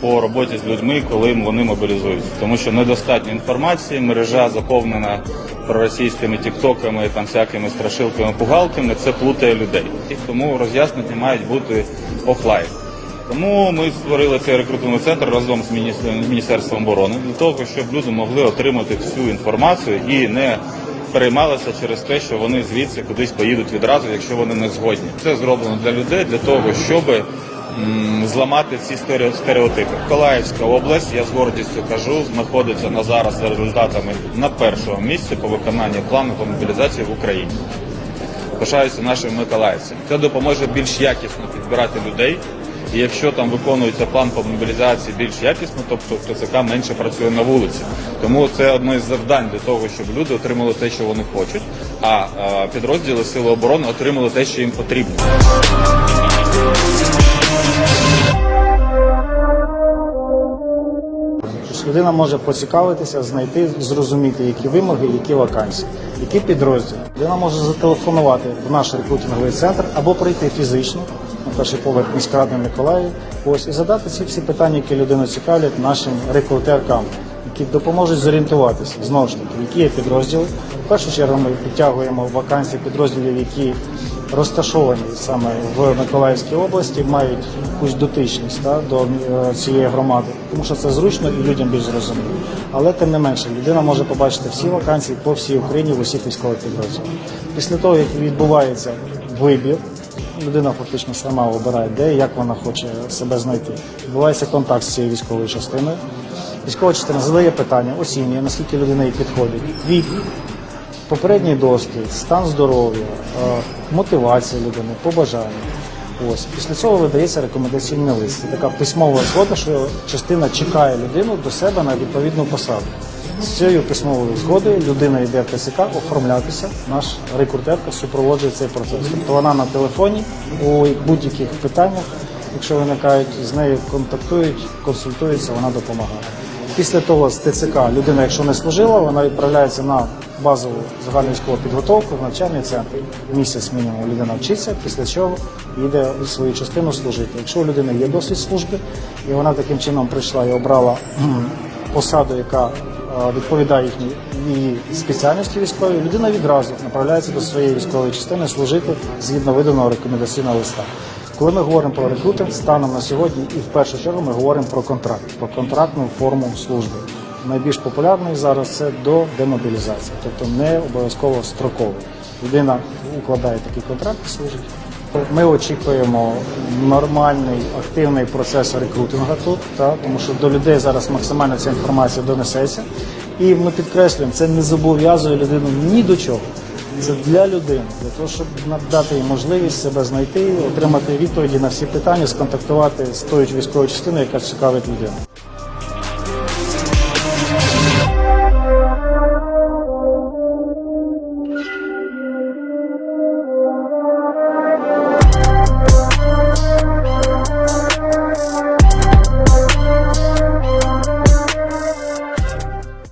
по роботі з людьми, коли вони мобілізуються, тому що недостатньо інформації, мережа заповнена проросійськими тіктоками, там всякими страшилками, пугалками. Це плутає людей. І тому роз'яснення мають бути офлайн. Тому ми створили цей рекрутинговий центр разом з Міністерством оборони для того, щоб люди могли отримати всю інформацію і не переймалися через те, що вони звідси кудись поїдуть відразу, якщо вони не згодні. Це зроблено для людей для того, щоб м, зламати ці стереотипи. Миколаївська область, я з гордістю кажу, знаходиться на зараз за результатами на першому місці по виконанню плану по мобілізації в Україні. Пишаюся нашими миколаївцями. Це допоможе більш якісно підбирати людей. І якщо там виконується план по мобілізації більш якісно, тобто ТЦК менше працює на вулиці. Тому це одне з завдань для того, щоб люди отримали те, що вони хочуть, а підрозділи Сили оборони отримали те, що їм потрібно. Людина може поцікавитися, знайти, зрозуміти, які вимоги, які вакансії, які підрозділи. Людина може зателефонувати в наш рекрутинговий центр або прийти фізично на перший поверх міськради Миколаїв. Ось і задати ці всі питання, які людину цікавлять нашим рекрутеркам, які допоможуть зорієнтуватися знову ж таки, які є підрозділи. В першу чергу ми підтягуємо вакансії підрозділів, які розташовані саме в Миколаївській області, мають якусь дотичність та, до е, цієї громади, тому що це зручно і людям більш зрозуміло. Але тим не менше, людина може побачити всі вакансії по всій Україні в усіх військових підрозділах. Після того, як відбувається вибір, людина фактично сама обирає, де і як вона хоче себе знайти. Відбувається контакт з цією військовою частиною. Військова частина задає питання, оцінює, наскільки людина їй підходить. Вік, попередній досвід, стан здоров'я, е, мотивація людини, побажання. Ось після цього видається рекомендаційний лист. Це така письмова згода, що частина чекає людину до себе на відповідну посаду. З цією письмовою згодою людина йде в ТСК оформлятися. Наш рекрутерка супроводжує цей процес. Тобто вона на телефоні у будь-яких питаннях, якщо виникають, з нею контактують, консультуються, вона допомагає. Після того з ТЦК людина, якщо не служила, вона відправляється на базову загальну військову підготовку в навчальний центр. Місяць мінімум людина вчиться, після чого йде у свою частину служити. Якщо у людини є досвід служби, і вона таким чином прийшла і обрала посаду, яка е, відповідає їхній її спеціальності військової, людина відразу направляється до своєї військової частини служити згідно виданого рекомендаційного листа. Коли ми говоримо про рекрутинг, станом на сьогодні і в першу чергу ми говоримо про контракт, про контрактну форму служби. Найбільш популярний зараз це до демобілізації, тобто не обов'язково строково. Людина укладає такий контракт і служить. Ми очікуємо нормальний активний процес рекрутингу тут, та, тому що до людей зараз максимально ця інформація донесеться. І ми підкреслюємо, це не зобов'язує людину ні до чого. Це для людини, для того, щоб надати їй можливість себе знайти, отримати відповіді на всі питання, сконтактувати з тою військовою частиною, яка цікавить людину.